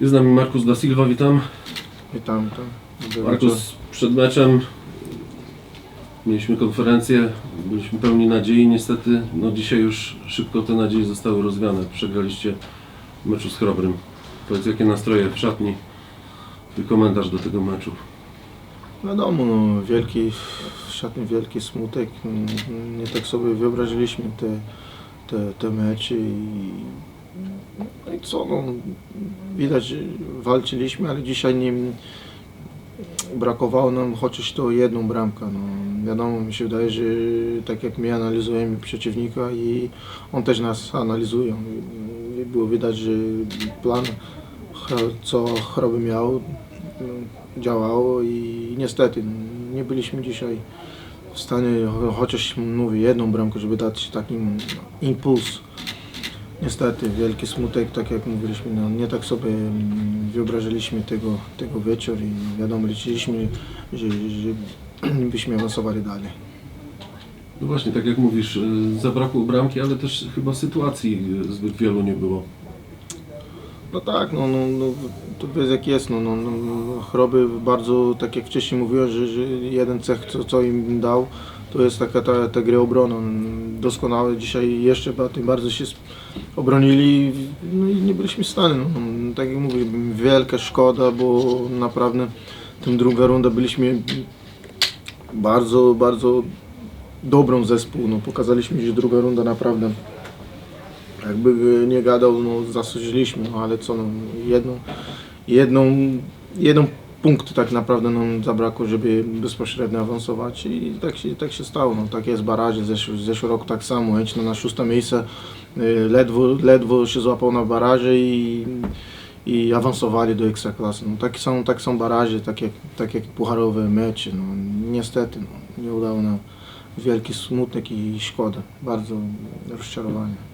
Jest z nami Markus da Silva, witam. Witam. Wieczór. Markus, przed meczem mieliśmy konferencję, byliśmy pełni nadziei, niestety no dzisiaj już szybko te nadzieje zostały rozwiane. Przegraliście w meczu z Chrobrym. Powiedz, jakie nastroje w szatni? Twój komentarz do tego meczu. Wiadomo, no, wielki, szatny wielki smutek. Nie tak sobie wyobraziliśmy te, te, te mecze i, no i co, no, widać, walczyliśmy, ale dzisiaj brakowało nam chociaż to jedną bramkę. No, wiadomo, mi się wydaje, że tak jak my analizujemy przeciwnika i on też nas analizuje. I było widać, że plan, co choroby miał, no, działało i niestety nie byliśmy dzisiaj w stanie, cho- chociaż mówię, jedną bramkę, żeby dać taki impuls. Niestety, wielki smutek, tak jak mówiliśmy, no, nie tak sobie mm, wyobrażaliśmy tego, tego wieczór i wiadomo, liczyliśmy, że, że byśmy awansowali dalej. No właśnie, tak jak mówisz, y, zabrakło bramki, ale też chyba sytuacji y, zbyt wielu nie było. No tak, no, no, no to bez jak jest, no, no, no, no, choroby bardzo, tak jak wcześniej mówiłem, że, że jeden cech, co, co im dał, to jest taka ta, ta gra obroną. Doskonale dzisiaj jeszcze tym bardzo się obronili no i nie byliśmy w stanie. No, tak jak mówię, wielka szkoda, bo naprawdę tę druga runda byliśmy bardzo, bardzo dobrą zespół. No, pokazaliśmy, że druga runda naprawdę jakby nie gadał, no zasłużyliśmy, no ale co, no, jedną, jedną, jedną punkt tak naprawdę nam zabrakło, żeby bezpośrednio awansować i tak się, tak się stało, no tak jest baraże, zeszły, zeszły rok tak samo, Łęczno na szóste miejsce, y, ledwo, ledwo się złapał na baraże i, i awansowali do Ekstraklasy. No, tak, są, tak są baraże, tak jak, tak jak pucharowe mecze, no niestety no, nie udało nam wielki smutek i szkoda, bardzo rozczarowanie.